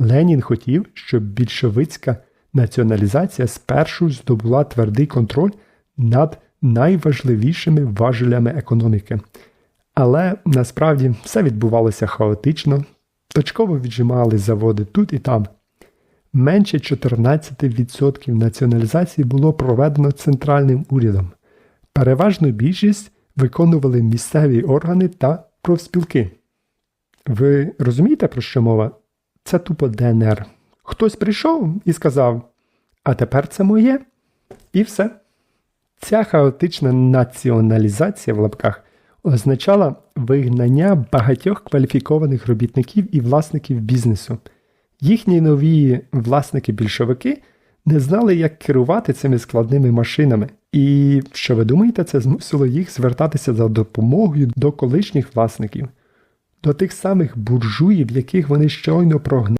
Ленін хотів, щоб більшовицька націоналізація спершу здобула твердий контроль над найважливішими важелями економіки. Але насправді все відбувалося хаотично, точково віджимали заводи тут і там. Менше 14% націоналізації було проведено центральним урядом. Переважну більшість виконували місцеві органи та профспілки. Ви розумієте, про що мова? Це тупо ДНР. Хтось прийшов і сказав: А тепер це моє. І все. Ця хаотична націоналізація в лапках означала вигнання багатьох кваліфікованих робітників і власників бізнесу. Їхні нові власники-більшовики не знали, як керувати цими складними машинами. І що ви думаєте, це змусило їх звертатися за допомогою до колишніх власників, до тих самих буржуїв, яких вони щойно прогнали.